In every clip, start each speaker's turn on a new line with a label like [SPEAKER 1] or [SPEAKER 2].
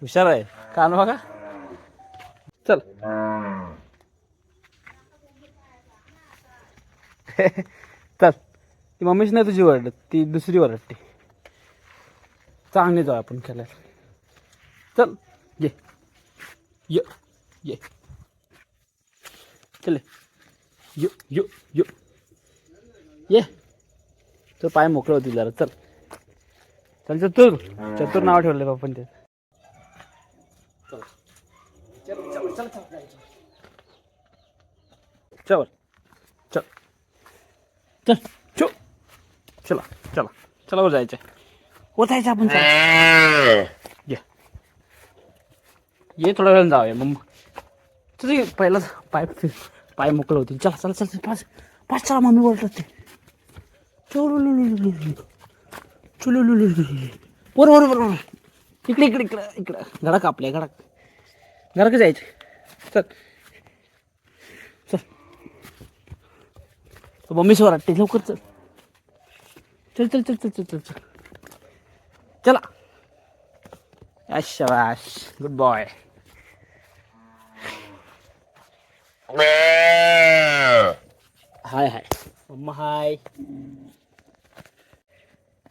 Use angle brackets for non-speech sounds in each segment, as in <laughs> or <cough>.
[SPEAKER 1] हुशार आहे. कान बघा. चल. <laughs> चल. ती मम्मीच नाही तुझी वरडत ती दुसरी वरडते. चांगली जाऊ आपण खेळायला. चल. ये. ये। चले। यो यो यो। ये। तो पाय मोकळं होतील जरा चल। चल चतुर चतुर नाव ठेवले बापन ते. चल चल चल चो चला चला चला वर जायचं वर जायचं आपण ये. ये थोड्या वेळ जाऊया मग तुझे पहिलाच पाय पाय मोकळं होतील. चला चला चल पाच पाच चला मम्मी बोलतात ते चलो लु वर वर वर वर इकडे इकडे इकडे इकडं. घडा कापले घडा घडा जायचं चल. चल. मम्मी स्वर वाटते लवकर चल. चल चल चल चल चल चल चल. चला. शाबाश good boy hi hi mamma hi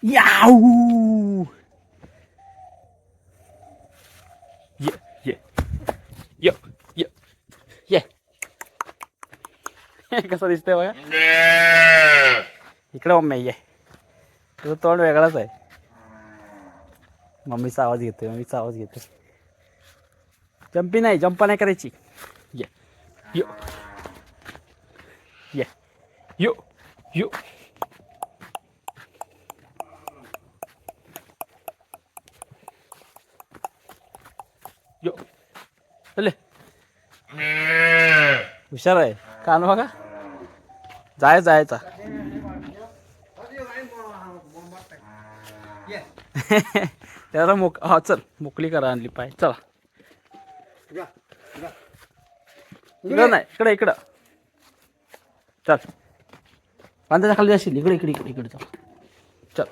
[SPEAKER 1] याऊ ये ये ये ये ये कसं दिसतंय बघा? इकडे मम्मी ये तुझं तोंड वेगळाच आहे. मम्मीचा आवाज घेतोय मम्मीचा आवाज घेतोय. जंपी नाही जंपा नाही करायची. ये यो ये यो यो चले हुशार आहे. कान बघा. जाय जायचा <laughs> त्याला मोक हा चल. मोकळी करा आणली पाय. चला. इकडं नाही इकडं इकडं. चल. बांधाच्या खाली जाशील. इकडे इकडे इकडे इकडे चल. चल.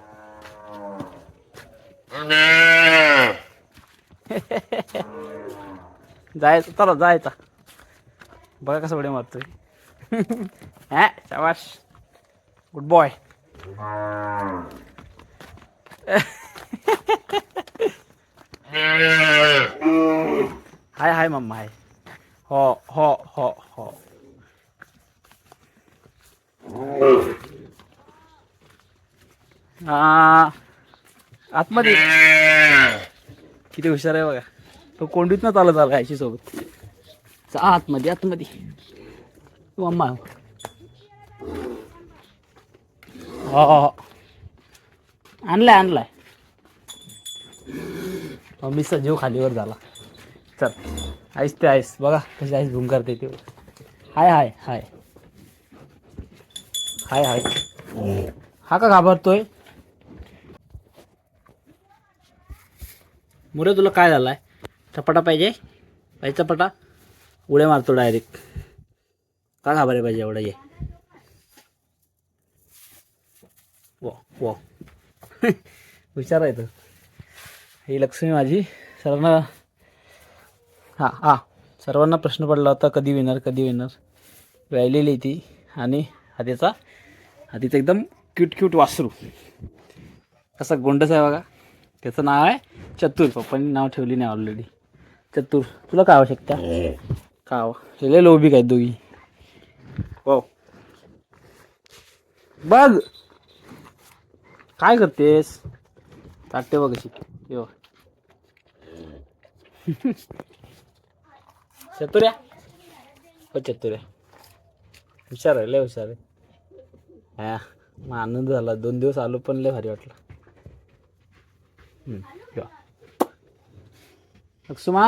[SPEAKER 1] <laughs> जायचं चला जायचा. बघा कसं बडे मारतोय. <laughs> हा शाबाश good boy hi hi mamma hi. हो हो हो हो. हा आतमध्ये. किती हुशार आहे बघा. तो कोंडीत ना चालत आला याची सोबत. चा आतमध्ये आतमध्ये. तू अम्मा हो हो हो. आणलाय आणलाय. मम्मीचा जीव खालीवर झाला. चल. आईस ते आईस. बघा कशी आईस भूम करते ते. हाय हाय हाय. हाय हाय. हा का घाबरतोय? मुरे तुला काय झालाय? चपाटा पाहिजे? पाहिजे चपाटा? उड्या मारतो डायरेक्ट का घाबरे पाहिजे एवढा? ये. वा वा. <laughs> हुशार आहे तो. ही लक्ष्मी माझी. सरांना हां. हां सर्वांना प्रश्न पडला होता कधी विनर कधी विनर व्यायलेली ती आणि हातीचा हातीचं एकदम क्यूट क्यूट वासरू. कसा गोंडस आहे बघा. त्याचं नाव आहे चतुर पप्पांनी नाव ठेवली नाही ऑलरेडी चतुर तुला काय आवश्यकता? का हवं हे लय लोबिक आहेत दोघी. हो बघ. काय करतेस? ताटे बघ अशी. बघ. चतुर्या हो चतुर्या हुशार आहे लय हुशार आहे. हा मग आनंद झाला. दोन दिवस आलो पण लय भारी वाटला. या. अक्षुमा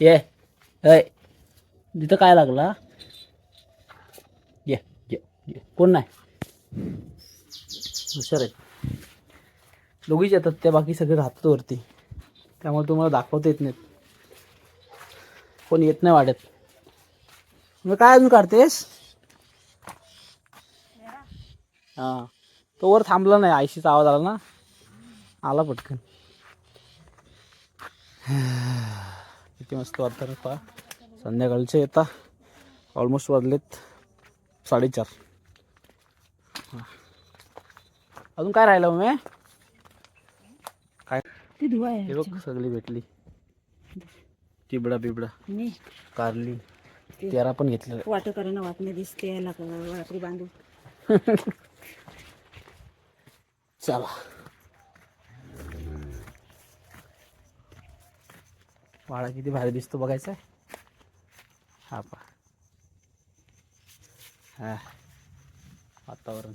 [SPEAKER 1] ये. ऐ तिथं काय लागला? ये ये ये. कोण नाही? हुशार आहे. दोघीच येतात त्या बाकी सगळे राहतात वरती. त्यामुळे तुम्हाला दाखवता येत नाहीत. कोण येत नाही वाड्यात मग काय अजून काढतेस? हां. तो वर थांबला नाही आयशीचा आवाज आला ना. आला पटकन. किती मस्त वाटतं पहा. संध्याकाळचे येता ऑलमोस्ट वाजलेत साडेचार. हां. अजून काय राहिलं मग मी काय?
[SPEAKER 2] ती धुवा
[SPEAKER 1] हे बघ सगळी भेटली. चिबडा बिबडा.
[SPEAKER 2] मी
[SPEAKER 1] कारली. तेरा पण घेतलं
[SPEAKER 2] वाट करायला वाटणे दिसते याला का- रात्री बांधू.
[SPEAKER 1] चला. वाडा किती भारी दिसतो बघायचा. हा पा हा. वातावरण.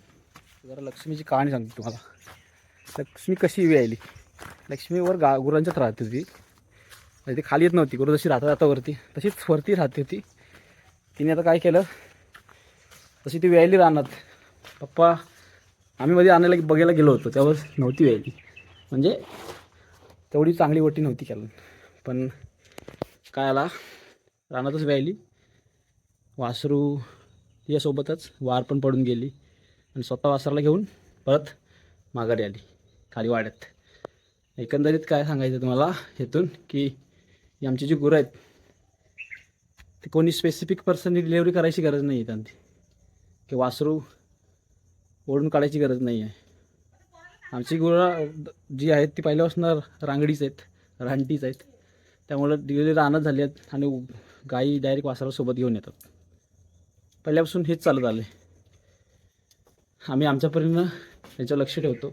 [SPEAKER 1] जरा लक्ष्मीची कहाणी सांगतो तुम्हाला. लक्ष्मी कशी वेळ आली लक्ष्मीवर गा गुरांच्यात राहते होती म्हणजे ती खाली येत नव्हती गुरु जशी राहता राहता वरती तशीच वरती राहते होती तिने आता काय केलं तशी ती वेळली रानात. पप्पा आम्ही मध्ये आणायला बघायला गेलो होतो त्यावेळेस नव्हती व्यायली म्हणजे तेवढी चांगली वटी नव्हती केलं पण काय आला रानातच व्यायली वासरू यासोबतच वार पण पडून गेली. आणि स्वतः वासराला घेऊन परत माघारी आली खाली वाड्यात. एकंदरीत काय सांगायचं तुम्हाला हेतून की ही आमची जी गुरं आहेत ते कोणी स्पेसिफिक पर्सननी डिलेवरी करायची गरज नाही आहे त्यांची. की वासरू ओढून काढायची गरज नाही आहे आमची गुरं जी आहेत ती पहिल्यापासून रांगडीच आहेत रानटीच आहेत. त्यामुळं डिलिव्हरी रानच झाली आहेत आणि गाई डायरेक्ट वासरासोबत घेऊन येतात. पहिल्यापासून हेच चालत आलं आहे आम्ही आमच्यापर्यंत परीनं त्यांच्यावर लक्ष ठेवतो.